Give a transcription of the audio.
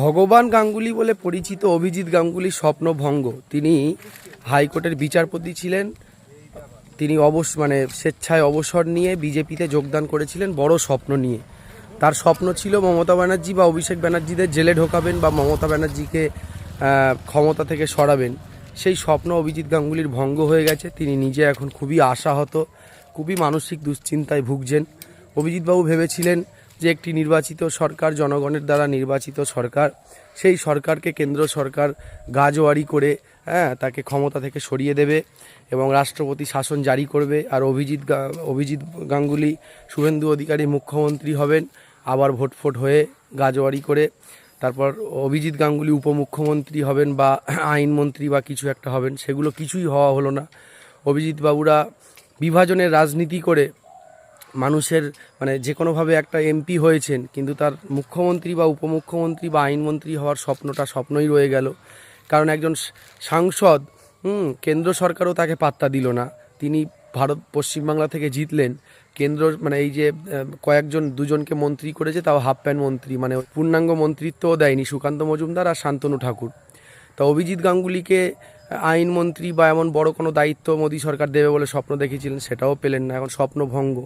ভগবান গাঙ্গুলি বলে পরিচিত অভিজিৎ গাঙ্গুলির স্বপ্নভঙ্গ তিনি হাইকোর্টের বিচারপতি ছিলেন। তিনি অবশ্য মানে স্বেচ্ছায় অবসর নিয়ে বিজেপিতে যোগদান করেছিলেন বড় স্বপ্ন নিয়ে। তার স্বপ্ন ছিল মমতা ব্যানার্জি বা অভিষেক ব্যানার্জিদের জেলে ঢোকাবেন বা মমতা ব্যানার্জিকে ক্ষমতা থেকে সরাবেন। সেই স্বপ্ন অভিজিৎ গাঙ্গুলির ভঙ্গ হয়ে গেছে। তিনি নিজে এখন খুবই আশাহত, খুবই মানসিক দুশ্চিন্তায় ভুগছেন। অভিজিৎবাবু ভেবেছিলেন যে একটি নির্বাচিত সরকার জনগণের দ্বারা নির্বাচিত সরকার, সেই সরকারকে কেন্দ্র সরকার গাজোয়ারি করে হ্যাঁ তাকে ক্ষমতা থেকে সরিয়ে দেবে এবং রাষ্ট্রপতি শাসন জারি করবে। আর অভিজিৎ অভিজিৎ গাঙ্গুলি শুভেন্দু অধিকারী মুখ্যমন্ত্রী হবেন, আবার ভোট ফোট হয়ে গাজোয়ারি করে। তারপর অভিজিৎ গাঙ্গুলি উপমুখ্যমন্ত্রী হবেন বা আইনমন্ত্রী বা কিছু একটা হবেন, সেগুলো কিছুই হওয়া হলো না। অভিজিৎ বাবুরা বিভাজনের রাজনীতি করে মানুষের মানে যে কোনোভাবে একটা এমপি হয়েছেন, কিন্তু তার মুখ্যমন্ত্রী বা উপমুখ্যমন্ত্রী বা আইনমন্ত্রী হওয়ার স্বপ্নটা স্বপ্নই রয়ে গেল। কারণ একজন সাংসদ কেন্দ্র সরকারও তাকে পাত্তা দিল না। তিনি ভারত, পশ্চিমবাংলা থেকে জিতলেন। কেন্দ্র মানে এই যে কয়েকজন, দুজনকে মন্ত্রী করেছে, তাও হাফ প্যান্ট মন্ত্রী মানে পূর্ণাঙ্গ মন্ত্রিত্বও দেয়নি সুকান্ত মজুমদার আর শান্তনু ঠাকুর। তা অভিজিৎ গাঙ্গুলিকে আইনমন্ত্রী বা এমন বড় কোনো দায়িত্ব মোদী সরকার দেবে বলে স্বপ্ন দেখেছিলেন সেটাও পেলেন না। এখন স্বপ্ন ভঙ্গ